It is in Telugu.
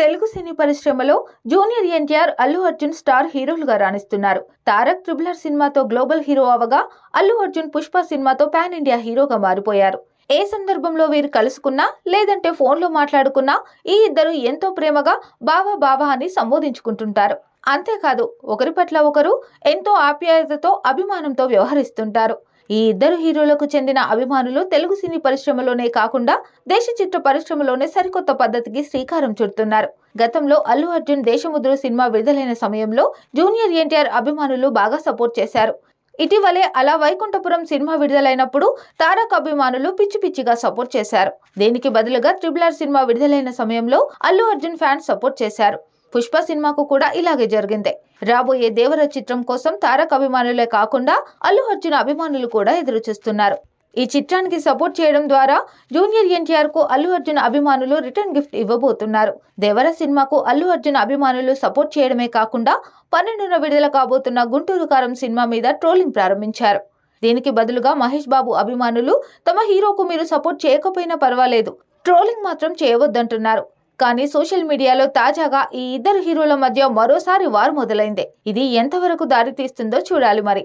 తెలుగు సినీ పరిశ్రమలో జూనియర్ ఎన్టీఆర్ అల్లు అర్జున్ స్టార్ హీరోలుగా రాణిస్తున్నారు. తారక్ ట్రిబులర్ సినిమాతో గ్లోబల్ హీరో అవగా అల్లు అర్జున్ పుష్ప సినిమాతో పాన్ ఇండియా హీరోగా మారిపోయారు. ఏ సందర్భంలో వీరు కలుసుకున్నా లేదంటే ఫోన్లో మాట్లాడుకున్నా ఈ ఇద్దరు ఎంతో ప్రేమగా బావా బావా అని సంబోధించుకుంటుంటారు. అంతేకాదు ఒకరి పట్ల ఒకరు ఎంతో ఆప్యాయతతో అభిమానంతో వ్యవహరిస్తుంటారు. ఈ ఇద్దరు హీరోలకు చెందిన అభిమానులు తెలుగు సినీ పరిశ్రమలోనే కాకుండా దేశ చిత్ర పరిశ్రమలోనే సరికొత్త పద్ధతికి శ్రీకారం చుడుతున్నారు. గతంలో అల్లు అర్జున్ దేశముద్రు సినిమా విడుదలైన సమయంలో జూనియర్ ఎన్టీఆర్ అభిమానులు బాగా సపోర్ట్ చేశారు. ఇటీవలే అలా వైకుంఠపురం సినిమా విడుదలైనప్పుడు తారక్ అభిమానులు పిచ్చి పిచ్చిగా సపోర్ట్ చేశారు. దీనికి బదులుగా ట్రిబులర్ సినిమా విడుదలైన సమయంలో అల్లు అర్జున్ ఫ్యాన్స్ సపోర్ట్ చేశారు. పుష్ప సినిమాకు కూడా ఇలాగే జరిగింది. రాబోయే దేవర చిత్రం కోసం తారక్ అభిమానులే కాకుండా అల్లు అర్జున్ అభిమానులు కూడా ఎదురు చూస్తున్నారు. ఈ చిత్రానికి సపోర్ట్ చేయడం ద్వారా జూనియర్ ఎన్టీఆర్కు అల్లు అర్జున్ అభిమానులు రిటర్న్ గిఫ్ట్ ఇవ్వబోతున్నారు. దేవర సినిమాకు అల్లు అర్జున్ అభిమానులు సపోర్ట్ చేయడమే కాకుండా పన్నెండున విడుదల కాబోతున్న గుంటూరు కారం సినిమా మీద ట్రోలింగ్ ప్రారంభించారు. దీనికి బదులుగా మహేష్ బాబు అభిమానులు తమ హీరోకు మీరు సపోర్ట్ చేయకపోయినా పర్వాలేదు. ట్రోలింగ్ మాత్రం చేయవద్దంటున్నారు. కానీ సోషల్ మీడియాలో తాజాగా ఈ ఇద్దరు హీరోల మధ్య మరోసారి వార్ మొదలైంది. ఇది ఎంతవరకు దారితీస్తుందో చూడాలి మరి.